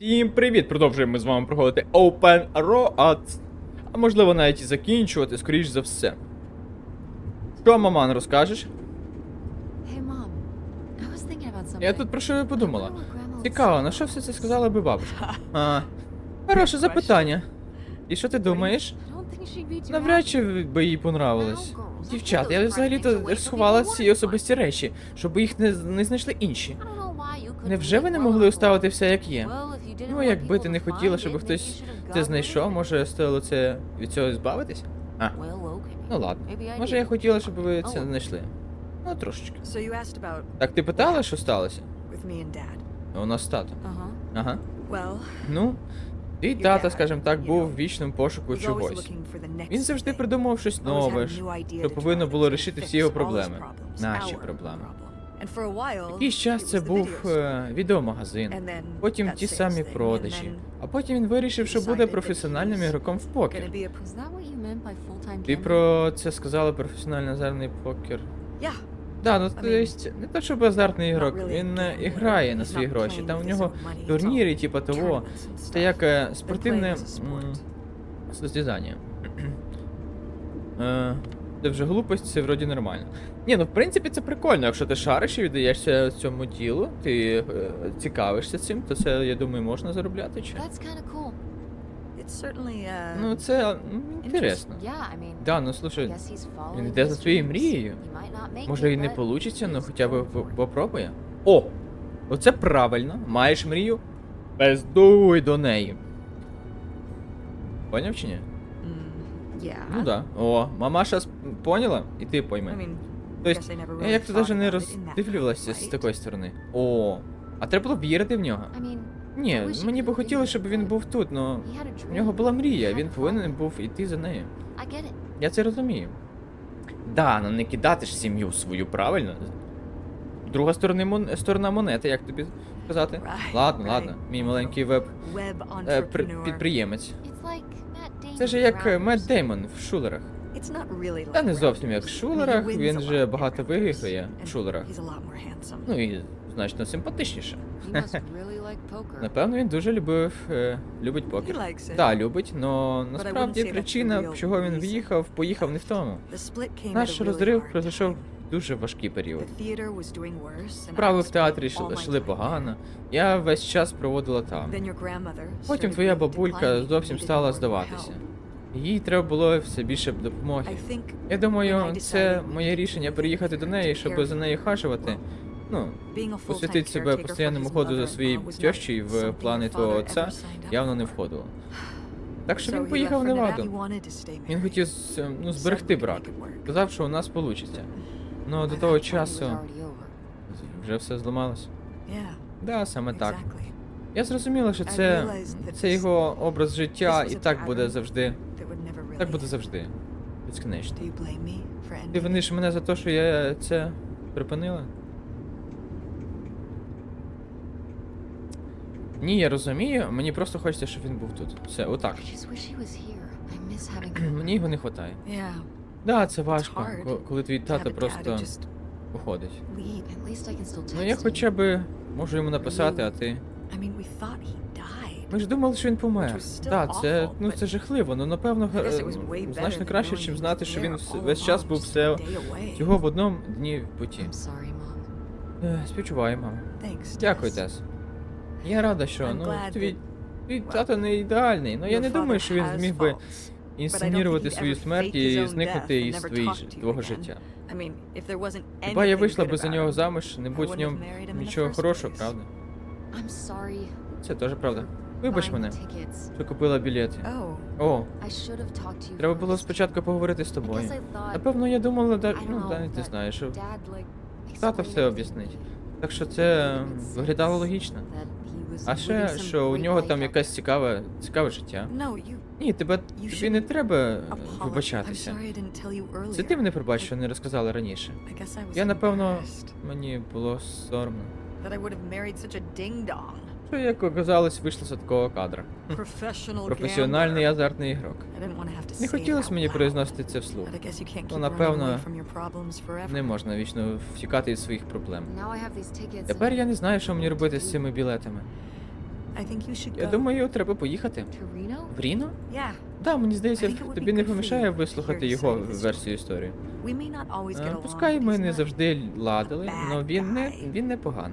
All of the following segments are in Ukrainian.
Всім привіт! Продовжуємо з вами проходити Open Road. А можливо навіть і закінчувати, скоріш за все. Що, маман, розкажеш? Hey, Mom. I was about. Я тут про що подумала. Цікаво, на що все це сказала би бабушка? А, хороше запитання. І що ти думаєш? Навряд чи би їй понравилось. Дівчата, я взагалі-то сховала ці особисті речі, щоб їх не, не знайшли інші. Невже ви не могли оставити все як є? Ну, якби ти не хотіла, щоб хтось це знайшов, може стоїло це від цього збавитися? А. Ну ладно. Може я хотіла, щоб ви це знайшли. Ну, трошечки. Так ти питала, що сталося? У нас тато. Ага. Ну, твій тато, скажімо так, був в вічному пошуку чогось. Він завжди придумав щось нове, що повинно було рішити всі його проблеми. Наші проблеми. Якийсь час це був е, відеомагазин, потім ті самі продажі. А потім він вирішив, що буде професіональним ігроком в покер. Ти про це сказала професіональний азартний покер. Да, ну то есть не то, щоб азартний ігрок, він е, грає на свої гроші. Там у нього турніри, типу того. Це як е, спортивне состязання. Це вже глупость, це вроді нормально. Ні, ну в принципі це прикольно, якщо ти шариш і віддаєшся цьому ділу, ти е, цікавишся цим, то це, я думаю, можна заробляти чи. That's kind of cool. It's certainly uh, Ну це м, інтересно. Yeah, I mean, Да, ну слушай, he's він following йде his за своєю dreams. мрією. He might not make Може it, і не but получиться, ну he's хоча б going for it. попробує. О! Оце правильно. Маєш мрію? Бездуй до неї. Поняв чи ні? Yeah. Ну да. О, мамаша с- поняла, і ти I пойми. mean, То есть, I я really як то навіть не роздивлювався з такої сторони. О, а треба було вірити в нього. I mean, Ні, I мені би хотілося, щоб він був тут, a в нього була мрія, він повинен був іти за нею. I. Я це розумію. Да, ну не кидати ж сім'ю свою, правильно? Друга сторона, мон... сторона монети, як тобі сказати? Right, Ладно, right. ладно, мій маленький веб е, підприємець. Це ж як е, Мед Деймон в шулерах. Та не зовсім як в шулерах, він же багато виграє в шулерах. Ну і значно симпатичніше. Напевно, він дуже любив е, любить покер. Так, любить, але насправді причина, чого він в'їхав, поїхав не в тому. Наш розрив пройшов дуже важкий період. Справи в театрі йшли, погано. Я весь час проводила там. Потім твоя бабулька зовсім стала здаватися. Їй треба було все більше допомоги. Я думаю, це моє рішення приїхати до неї, щоб за нею хажувати. Ну, посвятити себе постійному ходу за своєю тещою в плани твого отця явно не входило. Так що він поїхав в Неваду. Він хотів ну, зберегти брак. Казав, що у нас вийде. Ну, до того часу. Вже все зламалось. Да, саме так. Я зрозуміла, що це це його образ життя і так буде завжди. Так буде завжди. Безконечно. Ти виниш мене за те, що я це припинила? Ні, я розумію, мені просто хочеться, щоб він був тут. Все, отак. Мені його не вистачає. Да, це важко, коли твій тато просто уходить. Ну я хоча б можу йому написати, а ти. Ми ж думали, що він помер. Так, це ну це жахливо, ну напевно е, значно краще, ніж знати, що він весь час був все його в одному дні в путі. Е, Співчуваю, мама. Дякую, Тес. Я рада, що ну glad твій, твій тато не ідеальний, але я не думаю, що він зміг би інсценірувати свою смерть і зникнути із твоїх твого життя. Хіба я вийшла би за нього заміж, не будь в ньому нічого хорошого, правда? Це теж правда. Вибач мене, що купила білети. О, треба було спочатку поговорити з тобою. Напевно, я думала, да, ну, да, ти знаєш, тато все об'яснить. Так що це виглядало логічно. А ще що у нього там якесь цікаве, цікаве життя. Ні, тебе тобі не треба е, вибачатися. Це ти мене пробач, що не розказала раніше. Я напевно мені було соромно. Що як оказалось, вийшло з такого кадра. Професіональний азартний ігрок. Не хотілося мені произносити це вслух. Ну, напевно, не можна вічно втікати від своїх проблем. Тепер я не знаю, що мені робити з цими білетами. Я думаю, треба поїхати. В Ріно? Так, мені здається, тобі не помішає вислухати його версію історії. Е. Пускай ми не завжди ладили, але він не, він have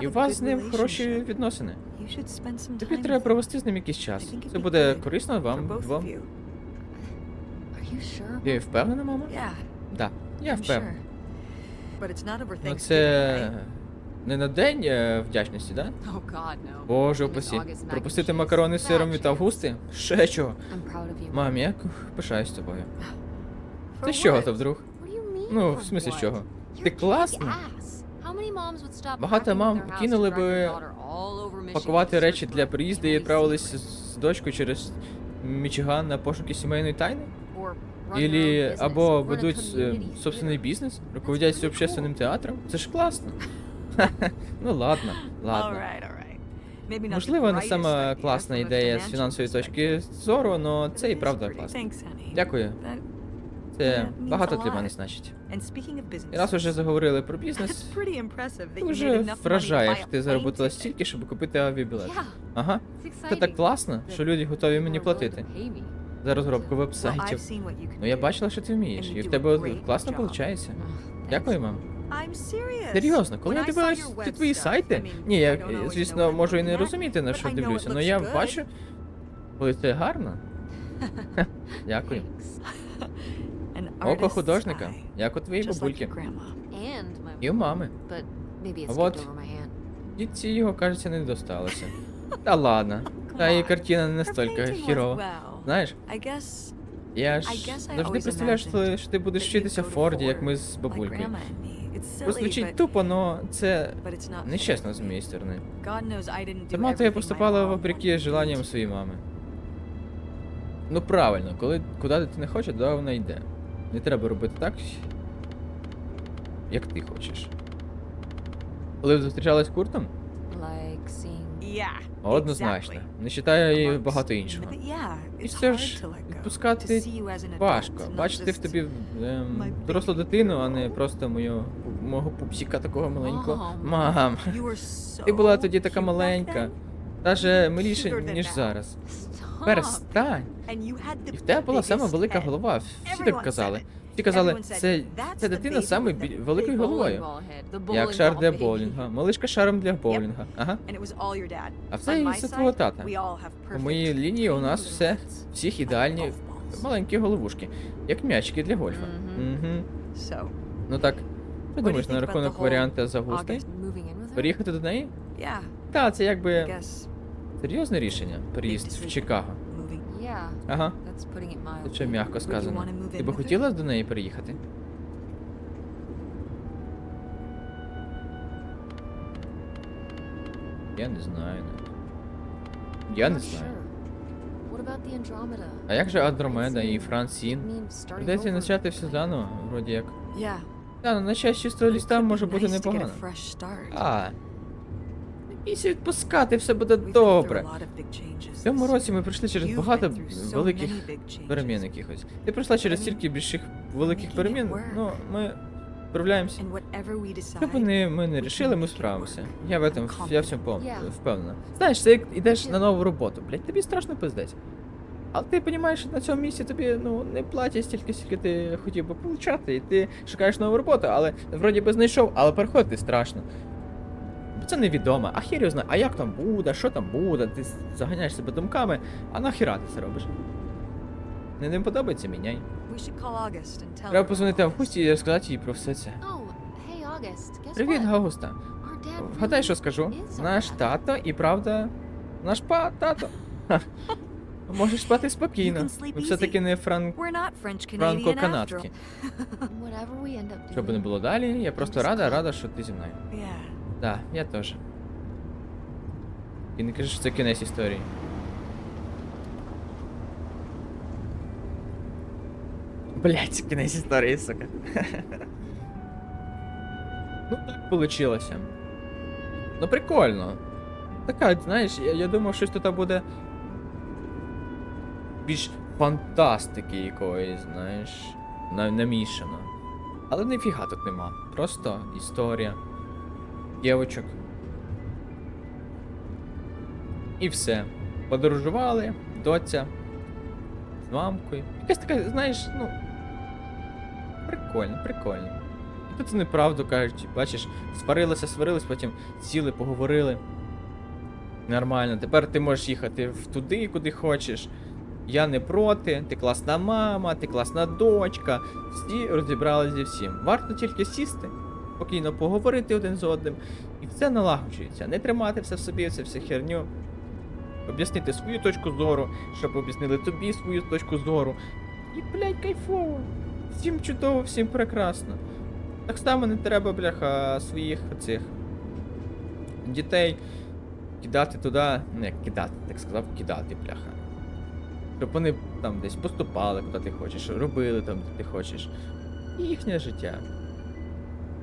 І у вас з ним хороші відносини. Тобі треба провести з ним якийсь час. Це буде корисно вам двом. Ти впевнена, мама? Так, я over Ну це? Не на день е, вдячності, так? Oh. Боже упасі. Пропустити макарони з сиром від. Августи? Ще чого? Мам, я пишаюсь тобою. Ти з чого то вдруг? Ну, в смислі, з чого? Ти класна. Багато мам кинули би Пакувати речі для приїзду і secrets? з дочкою через Мічиган на пошуки сімейної тайни? Business, або ведуть е, собственний бізнес, руководять общественним театром. Це ж класно. ну ладно, ладно. Можливо, не сама класна ідея з фінансової точки зору, але це і правда класно. Дякую. Це багато для мене значить. І раз уже заговорили про бізнес, дуже вражає, що ти заробила стільки, щоб купити авіабілет. Ага, це так класно, що люди готові мені платити за розробку веб-сайтів. Ну я бачила, що ти вмієш, і в тебе класно виходить. Дякую, мам. I'm serious. Серйозно, коли я дивилась ті твої сайти, ні, я, I don't always звісно, можу і не розуміти, на що дивлюся, але я бачу, коли це гарно. Дякую. Око художника, як у твоїй бабульки. І у мами. hand. Дітці його, кажеться, не досталося. Та ладно. Та і картина не настільки хірова. Знаєш, I guess я ж I guess I завжди представляю, що ти, будеш вчитися в Форді, як ми з бабулькою. But, тупо, но це нечесно з to моєї сторони. Сама то я поступала вопреки желанням своєї мами. Ну правильно, коли куди дитина хоче, туди вона йде. Не треба робити так, як ти хочеш. Коли ви зустрічалась з Куртом, однозначно. Не читаю і багато іншого. І все ж. Відпускати важко. Бачити в тобі ем, дорослу дитину, а не просто мою, мого пупсіка такого маленького. Мам. Мам, ти була тоді така маленька. навіть миліше, ніж зараз. Перестань. І в тебе була сама велика голова. Всі так казали. Всі казали, це, це дитина з бі- великою головою. Як шар для боулінга. Малишка шаром для боулінга. Ага. А все із-за твого тата. perfect моїй лінії у нас все, всіх ідеальні маленькі головушки, як м'ячики для гольфа. Угу. Ну так, що думаєш на рахунок варіанта з Августи? Moving in with her? Переїхати до неї? Та, це якби серйозне рішення. Переїзд в. Чикаго. Ага. Це м'яко сказано. Ти би хотіла до неї переїхати? Я не знаю. Я не знаю. А як же Андромеда і Франсін? Придеться почати все заново, вроді як. Та, ну на час чистого ліста може бути непогано. А. Бійся відпускати, все буде добре. В цьому році ми пройшли через багато великих перемін якихось. Ти пройшла через стільки більших великих перемін. Ну, ми справляємося. Що б не, ми не рішили, ми справимося. Я в этом, я в цьому впевнена. Знаєш, це як ідеш на нову роботу, блядь, тобі страшно пиздець. Але ти розумієш, що на цьому місці тобі ну, не платять стільки, скільки ти хотів би получати, і ти шукаєш нову роботу, але вроді би знайшов, але переходити страшно. Це невідомо, а хір його знає, а як там буде, що там буде, ти заганяєш себе думками, а нахіра ти це робиш? Не, не подобається, міняй. Треба позвонити Августі і розказати їй про все це. Oh, Привіт? Августа. Our Вгадай, що скажу. Наш тато і правда. Наш па тато. Можеш спати спокійно. Ми все-таки не франк... We're not French Canadian after франко-канадські. all. Whatever we end up Що би не було далі, я просто рада, рада, що ти зі мною. Так, я теж. І не кажи, що це кінець історії. Блять, кінець історії, сука. ну так получилося. Ну прикольно. Така, знаєш, я, я думав, щось тут буде. Більш фантастики якоїсь, знаєш, на- намішано. Але ніфіга тут нема. Просто історія. Дівочок. І все. Подорожували, доця з мамкою. Якась така, знаєш, ну. Прикольно, прикольно. І тут вони правду кажуть, бачиш, сварилися, сварились, потім сіли, поговорили. Нормально, тепер ти можеш їхати туди, куди хочеш. Я не проти, ти класна мама, ти класна дочка. Всі розібралися зі всім. Варто тільки сісти, спокійно поговорити один з одним, і все налагоджується. Не тримати все в собі, це все херню. Об'яснити свою точку зору, щоб об'яснили тобі свою точку зору. І, блядь, кайфово. Всім чудово, всім прекрасно. Так само не треба, бляха, своїх цих дітей кидати туди. Не кидати, так сказав, кидати, бляха. Щоб вони там десь поступали, куди ти хочеш, робили там, де ти хочеш. І їхнє життя.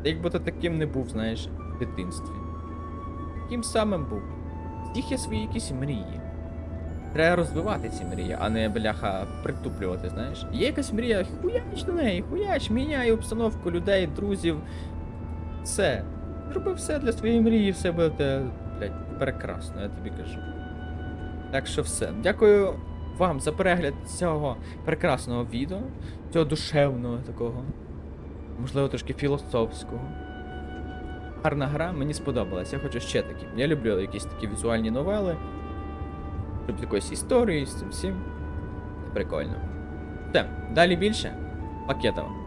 Якби то таким не був, знаєш, в дитинстві. Таким самим був. Всіх є свої якісь мрії. Треба розвивати ці мрії, а не бляха притуплювати, знаєш. Є якась мрія, хуяч на неї, хуяч, міняй обстановку людей, друзів. Все. Зроби все для своєї мрії, все буде, блядь, прекрасно, я тобі кажу. Так що все. Дякую вам за перегляд цього прекрасного відео, цього душевного такого, можливо, трошки філософського. Гарна гра, мені сподобалась. Я хочу ще такі. Я люблю якісь такі візуальні новели. тут якоїсь історії з цим всім. Прикольно. Все, далі більше. Пакетово.